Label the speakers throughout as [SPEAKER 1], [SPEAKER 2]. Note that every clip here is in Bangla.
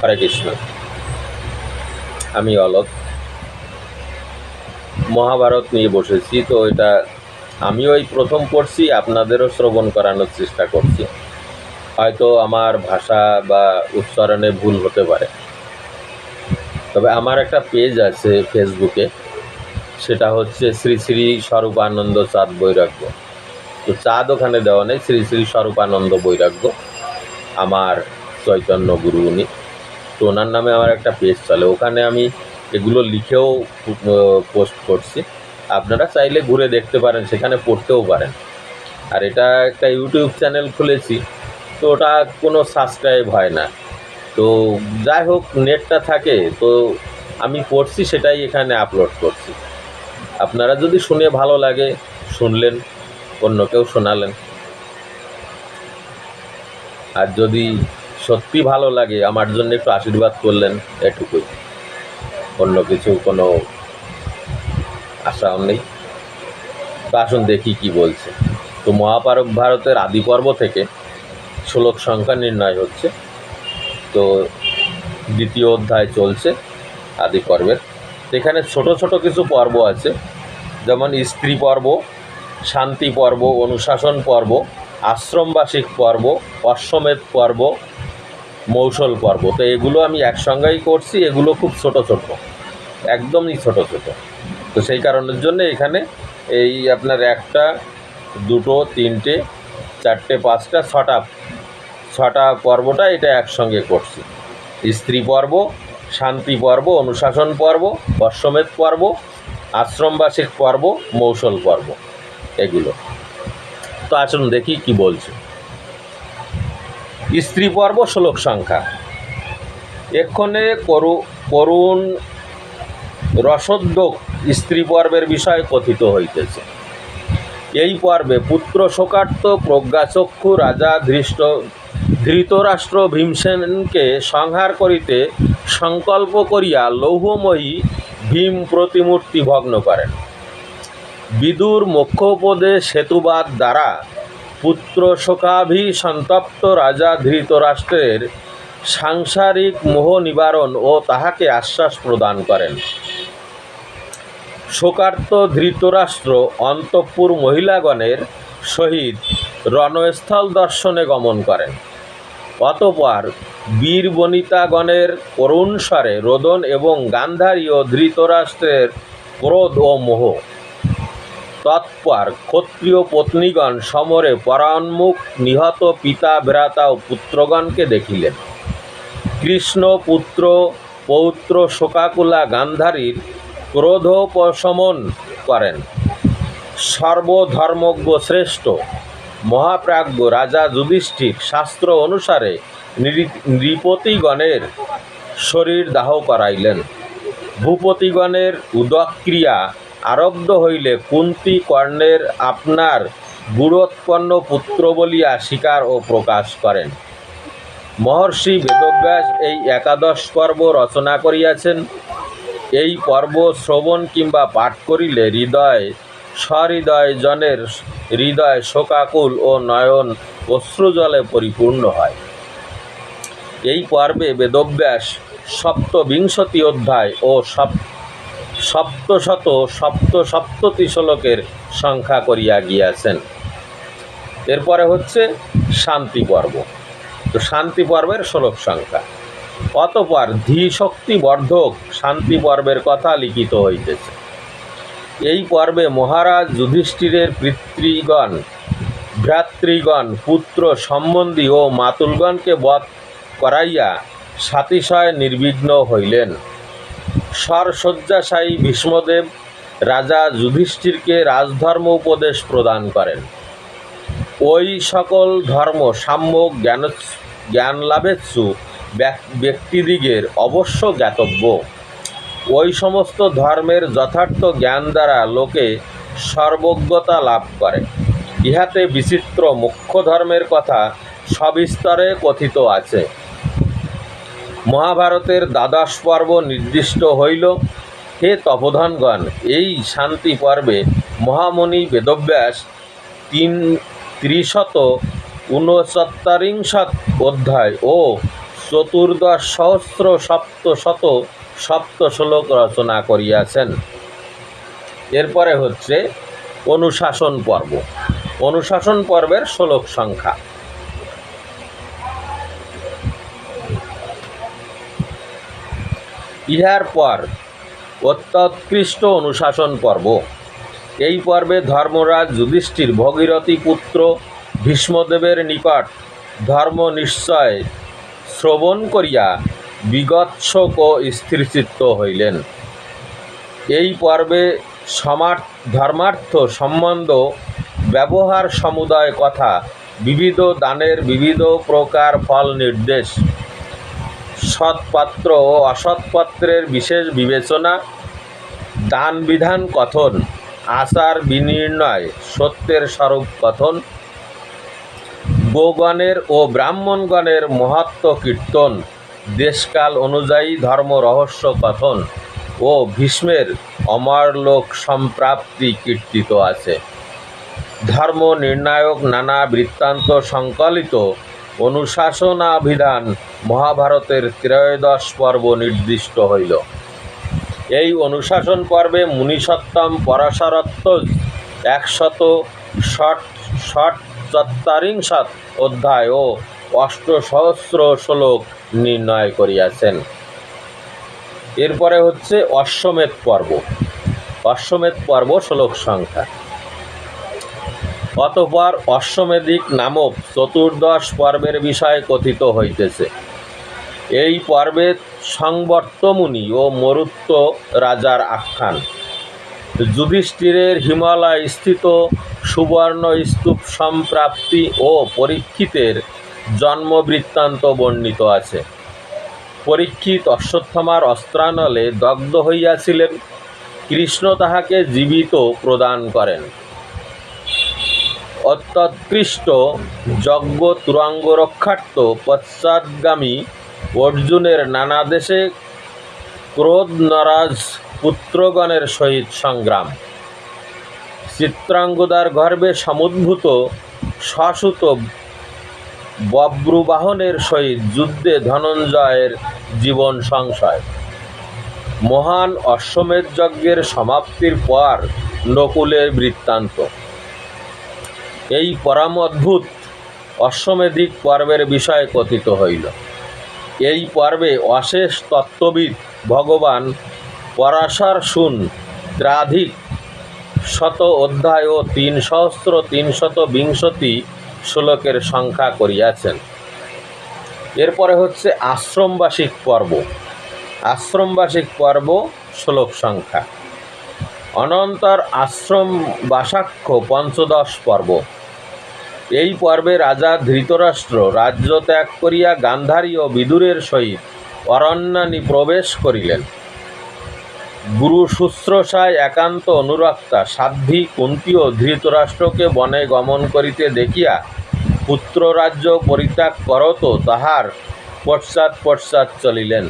[SPEAKER 1] হরে কৃষ্ণ। আমি অলোক। মহাভারত নিয়ে বসেছি, তো এটা আমি ওই প্রথম পড়ছি, আপনাদেরও শ্রবণ করানোর চেষ্টা করছি। হয়তো আমার ভাষা বা উচ্চারণে ভুল হতে পারে। তবে আমার একটা পেজ আছে ফেসবুকে, সেটা হচ্ছে শ্রী শ্রী স্বরূপানন্দ চাঁদ বৈরাগ্য। তো চাঁদ ওখানে দেওয়া নেই, শ্রী শ্রী স্বরূপানন্দ বৈরাগ্য, আমার চৈতন্য গুরু উনি। তো ওনার নামে আমার একটা পেজ চলে। ওখানে আমি এগুলো লিখেও পোস্ট করছি। আপনারা চাইলে ঘুরে দেখতে পারেন, সেখানে পড়তেও পারেন। আর এটা একটা ইউটিউব চ্যানেল খুলেছি, তো ওটা কোনো সাবস্ক্রাইব হয় না। তো যাই হোক, নেটটা থাকে, তো আমি পড়ছি, সেটাই এখানে আপলোড করছি। আপনারা যদি শুনে ভালো লাগে, শুনলেন অন্যকেও শোনালেন। আর যদি সত্যি ভালো লাগে। আমার জন্য একটু আশীর্বাদ করলেন এটুকুই। অন্য কিছু কোনো আশাও নেই। তো আসুন দেখি কি বলছে। তো মহাপারব ভারতের আদি পর্ব থেকে শ্লোক সংখ্যা নির্ণয় হচ্ছে। তো দ্বিতীয় অধ্যায় চলছে আদি পর্বের। এখানে ছোট ছোট কিছু পর্ব আছে। যেমন স্ত্রী পর্ব, শান্তি পর্ব, অনুশাসন পর্ব, আশ্রমবাসিক পর্ব, অশ্বমেধ পর্ব মৌসল পর্ব। তো এগুলো আমি একসঙ্গেই করছি, এগুলো খুব ছোট ছোট, একদমই ছোট ছোট। তো সেই কারণের জন্য এখানে এই আপনার একটা, দুটো, তিনটে, চারটে, পাঁচটা, ছটা ছটা পর্বটা এটা একসঙ্গে করছি। স্ত্রী পর্ব, শান্তি পর্ব, অনুশাসন পর্ব অশ্বমেধ পর্ব আশ্রমবাসিক পর্ব, মৌসল পর্ব, এগুলো। তো আসুন দেখি কি বলছে। স্ত্রী পর্ব শ্লোক সংখ্যা। এক্ষণে করু, করুণ রসোদ্যোগ স্ত্রী পর্বের বিষয়ে কথিত হইতেছে। এই পর্বে পুত্র শোকার্ত প্রজ্ঞাচক্ষু রাজা ধৃষ্ট, ধৃতরাষ্ট্র ভীমসেনকে সংহার করিতে সংকল্প করিয়া লৌহময়ী ভীম প্রতিমূর্তি ভগ্ন করেন। বিদুর মোক্ষোপদেশ সেতুবাদ দ্বারা পুত্র শোকাভি সন্তপ্ত রাজা ধৃতরাষ্ট্রের সাংসারিক মোহ নিবারণ ও তাহাকে আশ্বাস প্রদান করেন। শোকার্ত ধৃতরাষ্ট্র অন্তঃপুর মহিলাগণের সহিত রণস্থল দর্শনে গমন করেন। অতপর বীর বনিতাগণের করুণ স্বরে রোদন এবং গান্ধারী ও ধৃতরাষ্ট্রের ক্রোধ ও মোহ তৎপর ক্ষত্রিয় পত্নীগণ সমরে পরান্মুখ নিহত পিতা, ভ্রাতা ও পুত্রগণকে দেখিলেন। কৃষ্ণ পুত্র, পৌত্র শোকাকুলা গান্ধারীর ক্রোধোপশমন করেন। সর্বধর্মজ্ঞ শ্রেষ্ঠ, মহাপ্রাজ্ঞ রাজা যুধিষ্ঠির শাস্ত্র অনুসারে নৃপতিগণের শরীর দাহ করাইলেন। ভূপতিগণের উদক্রিয়া আরব্ধ হইলে, কুন্তি কর্ণের আপনার গুণোৎপন্ন পুত্র বলিয়া স্বীকার ও প্রকাশ করেন। মহর্ষি বেদব্যাস এই একাদশ পর্ব রচনা করিয়াছেন। এই পর্ব শ্রবণ কিংবা পাঠ করিলে হৃদয় সহৃদয় জনের হৃদয় শোকাকুল ও নয়ন অশ্রুজলে পরিপূর্ণ হয়। এই পর্বে বেদব্যাস সপ্তবিংশতি অধ্যায় ও সপ সপ্তশত সপ্ত সপ্ততি শ্লোকের সংখ্যা করিয়া গিয়াছেন। এরপরে হচ্ছে শান্তি পর্ব। তো শান্তি পর্বের শ্লোক সংখ্যা। অতপর ধী শক্তি বর্ধক শান্তি পর্বের কথা লিখিত হইতেছে। এই পর্বে মহারাজ যুধিষ্ঠিরের পিতৃগণ, ভ্রাতৃগণ, পুত্র সম্বন্ধী ও মাতুলগণকে বধ করাইয়া সাতিশয় নির্বিঘ্ন হইলেন। স্বরশয্যাশায়ী ভীষ্মদেব রাজা যুধিষ্ঠিরকে রাজধর্ম উপদেশ প্রদান করেন। ওই সকল ধর্ম, সাম্য জ্ঞান জ্ঞান লাভেচ্ছু ব্যক- ব্যক্তিদিগের অবশ্য জ্ঞাতব্য। ওই সমস্ত ধর্মের যথার্থ জ্ঞান দ্বারা লোকে সর্বজ্ঞতা লাভ করে। ইহাতে বিচিত্র মুখ্য ধর্মের কথা সবিস্তরে কথিত আছে। মহাভারতের দ্বাদশ পর্ব নির্দিষ্ট হইল। হে তপোধনগণ, এই শান্তি পর্বে মহামণি বেদব্যাস তিন ত্রিশত ঊনচত্বরিংশত অধ্যায় ও চতুর্দশ সহস্র সপ্ত শত সপ্ত শ্লোক রচনা করিয়াছেন। এরপরে হচ্ছে অনুশাসন পর্ব। অনুশাসন পর্বের শ্লোক সংখ্যা। ইহার পর অত্যৎকৃষ্ট অনুশাসন পর্ব। এই পর্বে ধর্মরাজ যুধিষ্ঠির ভগীরথী পুত্র ভীষ্মদেবের নিকট ধর্ম নিশ্চয় শ্রবণ করিয়া বিগৎসক ও স্থিরচিত্ত হইলেন। এই পর্বে সমার ধর্মার্থ সম্বন্ধ, ব্যবহার, সমুদয় কথা, বিবিধ দানের বিবিধ প্রকার ফল নির্দেশ সৎপাত্র ও অসৎপাত্রের বিশেষ বিবেচনা দান বিধান কথন, আচার বিনির্ণয়, সত্যের স্বরূপ কথন, গোগণের ও ব্রাহ্মণগণের মহাত্ম কীর্তন, দেশকাল অনুযায়ী ধর্ম রহস্য কথন ও ভীষ্মের অমরলোক সম্প্রাপ্তি কীর্তিত আছে। ধর্ম নির্ণায়ক নানা বৃত্তান্ত সংকলিত অনুশাসনাভিধান মহাভারতের ত্রয়োদশ পর্ব নির্দিষ্ট হইল। এই অনুশাসন পর্বে মুনিসত্তম পরাশরত্ব একশত ষট ষট চত্বারিংশত অধ্যায় ও অষ্টসহস্র শ্লোক নির্ণয় করিয়াছেন। এরপরে হচ্ছে অশ্বমেধ পর্ব। অশ্বমেধ পর্ব শ্লোক সংখ্যা। অতপর অশ্বমেধিক নামক চতুর্দশ পর্বের বিষয় কথিত হইতেছে। এই পর্বে সংবর্তমুনি ও মরুত্ব রাজার আখ্যান। যুধিষ্ঠিরের হিমালয় স্থিত সুবর্ণ স্তূপ সম্প্রাপ্তি ও পরীক্ষিতের জন্মবৃত্তান্ত বর্ণিত আছে। পরীক্ষিত অশ্বত্থমার অস্ত্রানলে দগ্ধ হইয়াছিলেন, কৃষ্ণ তাহাকে জীবিত প্রদান করেন। অত্যৎকৃষ্ট যজ্ঞ তুরাঙ্গ রক্ষার্থ পশ্চাৎগামী অর্জুনের নানা দেশে ক্রোধ নরাজ পুত্রগণের সহিত সংগ্রাম। চিত্রাঙ্গদার গর্ভে সমুদ্ভূত সসুত বব্রুবাহনের সহিত যুদ্ধে ধনঞ্জয়ের জীবন সংশয়। মহান অশ্বমেধ যজ্ঞের সমাপ্তির পর নকুলের বৃত্তান্ত। এই পরম অদ্ভুত অশ্বমেধিক পর্বের বিষয় কথিত হইল। এই পর্বে অশেষ তত্ত্ববিদ ভগবান পরাশর শুন ত্রাধিক শত অধ্যায় ও তিন সহস্র তিনশত বিংশতি শ্লোকের সংখ্যা করিয়াছেন। এরপরে হচ্ছে আশ্রমবাসিক পর্ব। আশ্রমবাসিক পর্ব শ্লোক সংখ্যা। অনন্তর আশ্রম বাসাক্ষ পঞ্চদশ পর্ব। এই পর্বে রাজা ধৃতরাষ্ট্র রাজ্য ত্যাগ করিয়া গান্ধারী ও বিদুরের সহিত অরণ্যানি প্রবেশ করিলেন। গুরু শুশ্রূষায় একান্ত অনুরক্তা সাধ্বী কুন্তী ও ধৃতরাষ্ট্রকে বনে গমন করিতে দেখিয়া পুত্র রাজ্য পরিত্যাগ করত তাহার পশ্চাৎ পশ্চাৎ চলিলেন।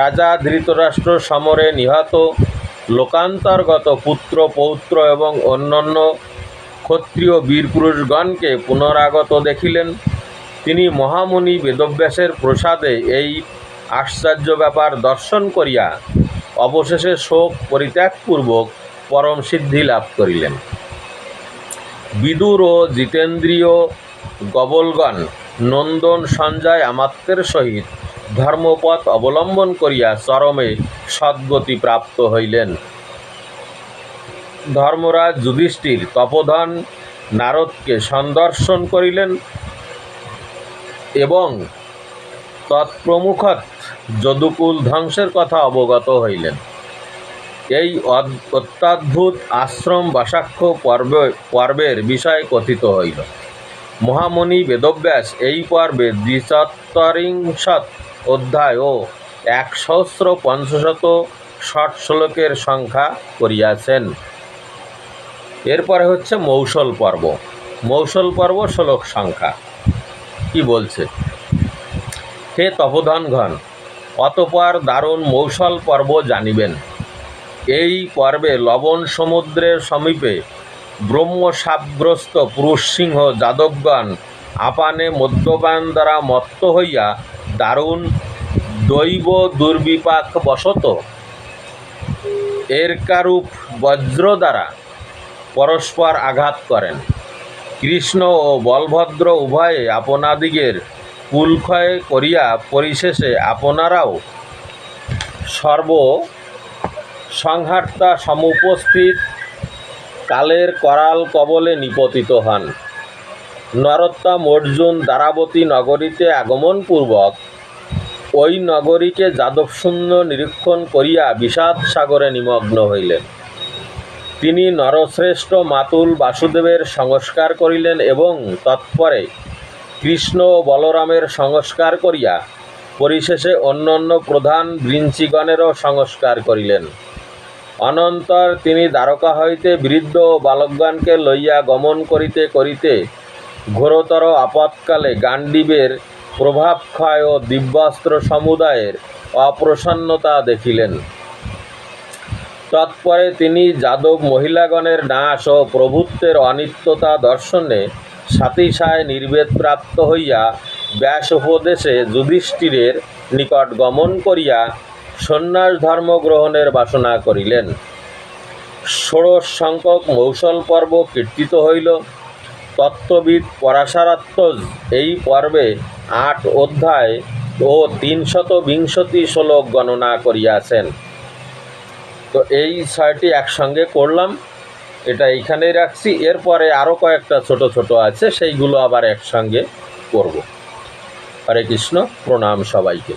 [SPEAKER 1] রাজা ধৃতরাষ্ট্র সমরে নিহত লোকান্তর্গত পুত্র, পৌত্র এবং অন্যান্য ক্ষত্রিয় বীরপুরুষগণকে পুনরাগত দেখিলেন। তিনি মহামুনি বেদব্যাসের প্রসাদে এই আশ্চর্য ব্যাপার দর্শন করিয়া অবশেষে শোক পরিত্যাগপূর্বক পরম সিদ্ধি লাভ করিলেন। বিদুর ও জিতেন্দ্রীয় গবলগণ নন্দন সঞ্জয় আমাত্যের সহিত ধর্মপথ অবলম্বন করিয়া চরমে সদ্গতি প্রাপ্ত হইলেন। ধর্মরাজ যুধিষ্ঠির তপোধন নারদকে সন্দর্শন করিলেন এবং তৎপ্রমুখত যদুকুল ধ্বংসের কথা অবগত হইলেন। এই অত্যাদ্ভুত আশ্রম বাসাক্ষ পর্ব, পর্বের বিষয়ে কথিত হইল। মহামণি বেদব্যাস এই পর্বে দ্বিচত্বরিংশত অধ্যায় ও এক সহস্র পঞ্চশত ষট শ্লোকের সংখ্যা করিয়াছেন। এরপরে হচ্ছে মৌসল পর্ব। মৌসল পর্ব শ্লোক সংখ্যা। কি বলছে? হে তপোধনগণ, অতপর দারুণ মৌসল পর্ব জানিবেন। এই পর্বে লবণ সমুদ্রের সমীপে ব্রহ্মসাপগ্রস্ত পুরুষ সিংহ যাদবগণ আপানে মদ্যপান দ্বারা মত্ত হইয়া দারুণ দৈব দুর্বিপাক বশত এর কারূপ বজ্র দ্বারা পরস্পর আঘাত করেন। কৃষ্ণ ও বলভদ্র উভয়ে আপনাদিগের কুলক্ষয় করিয়া পরিশেষে আপনারাও সর্ব সংহার্তা সমুপস্থিত কালের করাল কবলে নিপতিত হন। নরোত্তম অর্জুন দ্বারাবতী নগরীতে আগমনপূর্বক ওই নগরীকে যাদবশূন্য নিরীক্ষণ করিয়া বিষাদ সাগরে নিমগ্ন হইলেন। তিনি নরশ্রেষ্ঠ মাতুল বাসুদেবের সংস্কার করিলেন এবং তৎপরে কৃষ্ণ ও বলরামের সংস্কার করিয়া পরিশেষে অন্যান্য প্রধান বৃঞ্চিগণেরও সংস্কার করিলেন। অনন্তর তিনি দ্বারকা হইতে বৃদ্ধ ও বালকগণকে লইয়া গমন করিতে করিতে ঘোরতর আপৎকালে গান্ডীবের প্রভাবক্ষয় ও দিব্যাস্ত্র সমুদায়ের অপ্রসন্নতা দেখিলেন। তৎপরে তিনি যাদব মহিলাগণের নাশ ও প্রভুত্বের অনিত্যতা দর্শনে সাতিশায় নির্বেদ প্রাপ্ত হইয়া ব্যাস উপদেশে যুধিষ্ঠিরের নিকট গমন করিয়া সন্ন্যাস ধর্ম গ্রহণের বাসনা করিলেন। ষোড়শ সংখ্যক মৌসল পর্ব কীর্তিত হইল। তত্ত্ববিদ পরাশরাত্মজ এই পর্বে আট অধ্যায় ও তিনশত বিংশতি শ্লোক গণনা করিয়াছেন। তো এই ছয়টি একসঙ্গে করলাম, এটা এইখানেই রাখছি। এরপরে আরও কয়েকটা ছোট ছোট আছে, সেইগুলো আবার একসঙ্গে করব। হরে কৃষ্ণ, প্রণাম সবাইকে।